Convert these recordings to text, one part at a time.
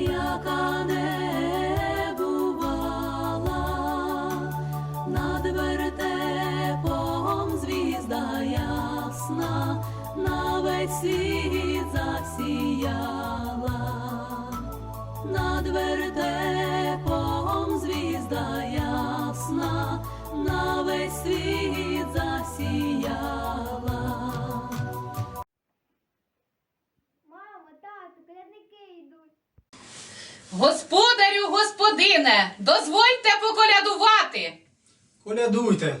яка не бувала, над вертепом звізда ясна, на весь світ засіяла, над вертепом звізда ясна, на весь світ засіяла. Мамо, тату, колядники йдуть. Господарю, господине, дозвольте поколядувати. Колядуйте.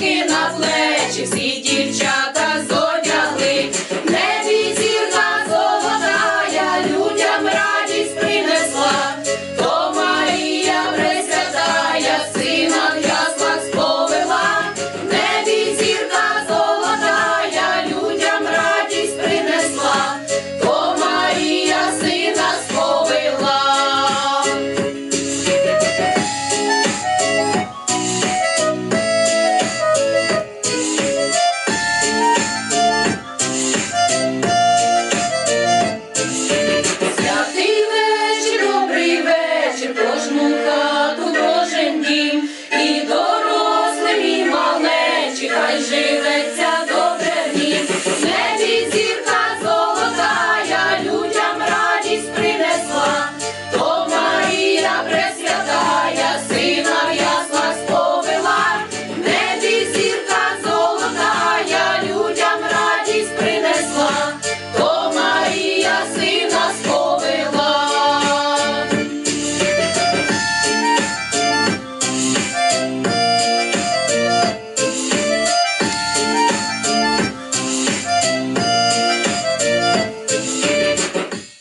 skin